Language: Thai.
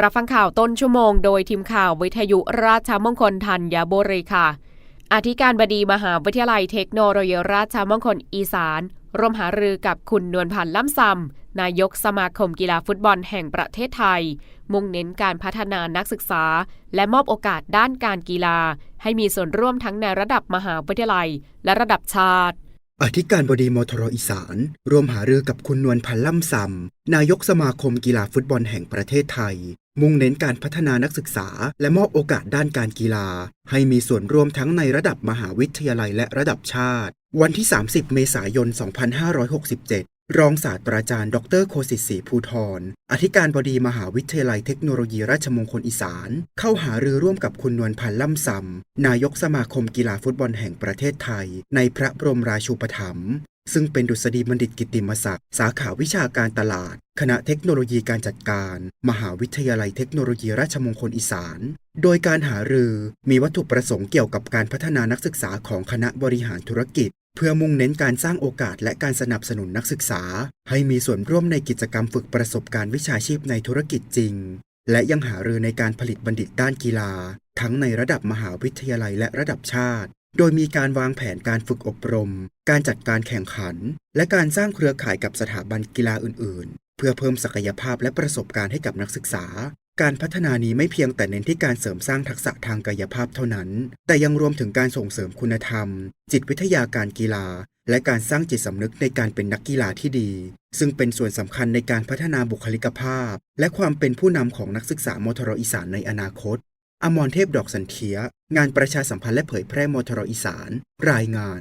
รับฟังข่าวต้นชั่วโมงโดยทีมข่าววิทยุราชมงคลธัญบุรีค่ะ อธิการบดีมหาวิทยาลัยเทคโนโลยีราชมงคลอีสาน ร่วมหารือกับคุณนวลพันธ์ล่ำซำนายกสมาคมกีฬาฟุตบอลแห่งประเทศไทย มุ่งเน้นการพัฒนานักศึกษา และมอบโอกาสด้านการกีฬา ให้มีส่วนร่วมทั้งในระดับมหาวิทยาลัย และระดับชาติ อธิการบดีมทรอีสาน ร่วมหารือกับคุณนวลพันล่ำซำนายกสมาคมกีฬาฟุตบอลแห่งประเทศไทย มุ่งเน้นการพัฒนานักศึกษา และมอบโอกาสด้านการกีฬา ให้มีส่วนร่วมทั้งในระดับมหาวิทยาลัยและระดับชาติ วันที่ 30 เมษายน 2567 รองศาสตราจารย์ ดรโคสิทธิ์ศรีภูทรอธิการบดีมหาวิทยาลัยเทคโนโลยีราชมงคลอีสาน เข้าหารือร่วมกับคุณนวลพันธ์ล่ำซำนายกสมาคมกีฬาฟุตบอลแห่งประเทศไทย ในพระบรมราชูปถัมภ์ซึ่งเป็นดุษฎีบัณฑิตกิติมศักดิ์สาขาวิชาการตลาด คณะเทคโนโลยีการจัดการ มหาวิทยาลัยเทคโนโลยีราชมงคลอีสาน โดยการหารือมีวัตถุประสงค์เกี่ยวกับการพัฒนานักศึกษาของคณะบริหารธุรกิจ เพื่อมุ่งเน้นการสร้างโอกาสและการสนับสนุนนักศึกษา ให้มีส่วนร่วมในกิจกรรมฝึกประสบการณ์วิชาชีพในธุรกิจจริง และยังหารือในการผลิตบัณฑิตด้านกีฬา ทั้งในระดับมหาวิทยาลัยและระดับชาติ โดยมีการวางแผนการฝึกอบรม การจัดการแข่งขัน และการสร้างเครือข่ายกับสถาบันกีฬาอื่น ๆ เพื่อเพิ่มศักยภาพและประสบการณ์ให้กับนักศึกษา การพัฒนานี้ไม่เพียงแต่เน้นที่การเสริมสร้างทักษะทางกายภาพเท่านั้น แต่ยังรวมถึงการส่งเสริมคุณธรรม จิตวิทยาการกีฬา และการสร้างจิตสำนึกในการเป็นนักกีฬาที่ดี ซึ่งเป็นส่วนสำคัญในการพัฒนาบุคลิกภาพ และความเป็นผู้นำของนักศึกษามทรอีสานในอนาคต อมรเทพดอกสันเทีย งานประชาสัมพันธ์และเผยแพร่มทรอีสาน รายงาน